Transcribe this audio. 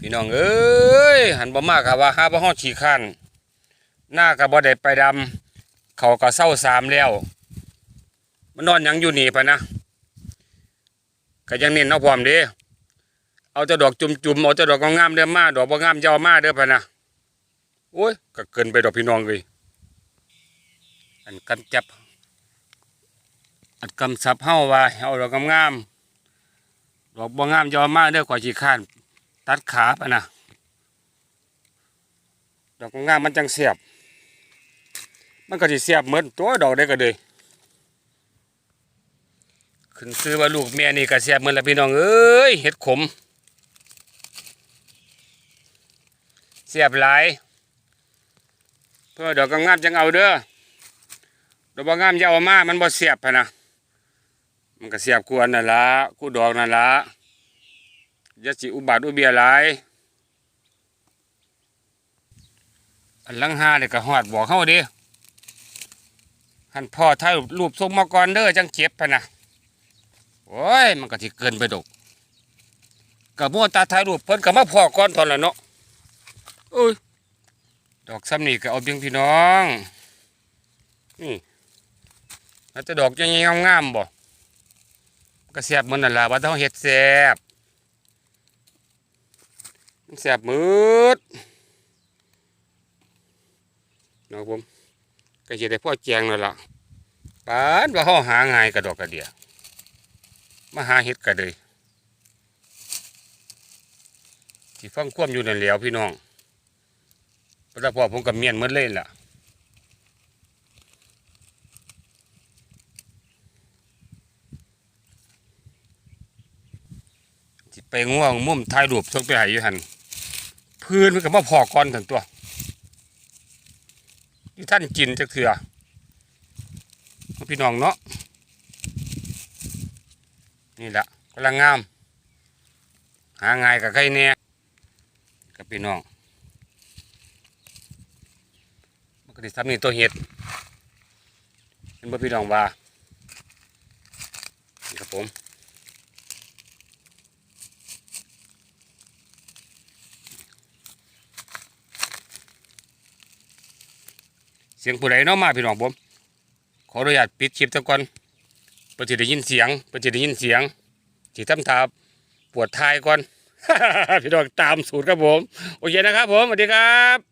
พี่น้องเอ้ยหันบ่มากครับว่าห้าบ่ฮอดขี้ข้านหน้าก็บ่ได้ไปดำเขาก็เศร้าสามแล้วมันนอนยังอยู่นี่ปะนะก็ยังเน้นเอาพร้อมด้เอาแต่ดอกจุ่มๆเอาแต่ดอกงามเด้อมาดอกบ่งามจะเอามาเด้อปะนะโอ้ยก็เกินไปดอกพี่น้องเลยอันกำจับอันกำซับเฮาว่าให้เอาดอกงามๆดอกบ่งามจะเอามาเด้อกว่าขี้ข้าน ตัดขาไปนะดอกงามมันจังเสียบ มันก็สิเสียบเหมือนตัวดอกได้ก็เลยขึ้นซื้อว่าลูกเมียนี่ก็เสียบเหมือนละพี่น้องเอ้ยเห็ดขม เสียบหลายเพื่อดอกงามจังเอาเด้อดอกงามยาเอามามันบ่เสียบพะนะมันก็เสียบกวนนั่นละกูดอกนั่นละ อยาสิอุบาทอุเบียหลายอันลังหาเนี่ยก็หอดบอกเขาดิหันพ่อถ่ายรูปส่งมาก่อนเด้อจังเจ็บพะนะโอ้ยมันก็สิเกินไปดกกับมัวตาถ่ายรูปเพิ่นก็มาพอก่อนตอนละเนาะเอ้ยดอกซ้ำนี่ก็เอาเพียงพี่น้องนี่แล้วแต่ดอกยังงามๆบ่มันก็แซ่บมือนนั่นล่ะว่าต้องเฮ็ดแซ่บ แสบมืดนะผมก็จะได้พ่อแจงนั่นละปานว่าเขาหาง่ายกระดอกกระเดียมาหาเห็ดกระเลยที่ฟังควมอยู่นั่นแหล้วพี่น้องพระพ่อผมกับเมียนหมดเลยล่ะสิไปง่วงมุมถ่ายรูปส่งไปให้อยู่หัน พื้นมันก็มาพอก่อนถึงตัวที่ท่านกินจะเถื่อพี่น้องเนาะนี่แหละกำลังงาม หาง่ายกับใครเนี่ยกับพี่น้องมันก็ได้ทำนี่ตัวเห็ดเป็นบ่พี่น้องว่านี่ครับผม เสียงผู้ใดเนาะมาพี่น้องผม ขออนุญาตปิดคลิปซะก่อนเพื่อจะได้ยินเสียงเพื่อจะได้ยินเสียงที่ทำทาปวดท้ายก่อน พี่น้องตามสูตรครับผม โอเคนะครับผมสวัสดีครับ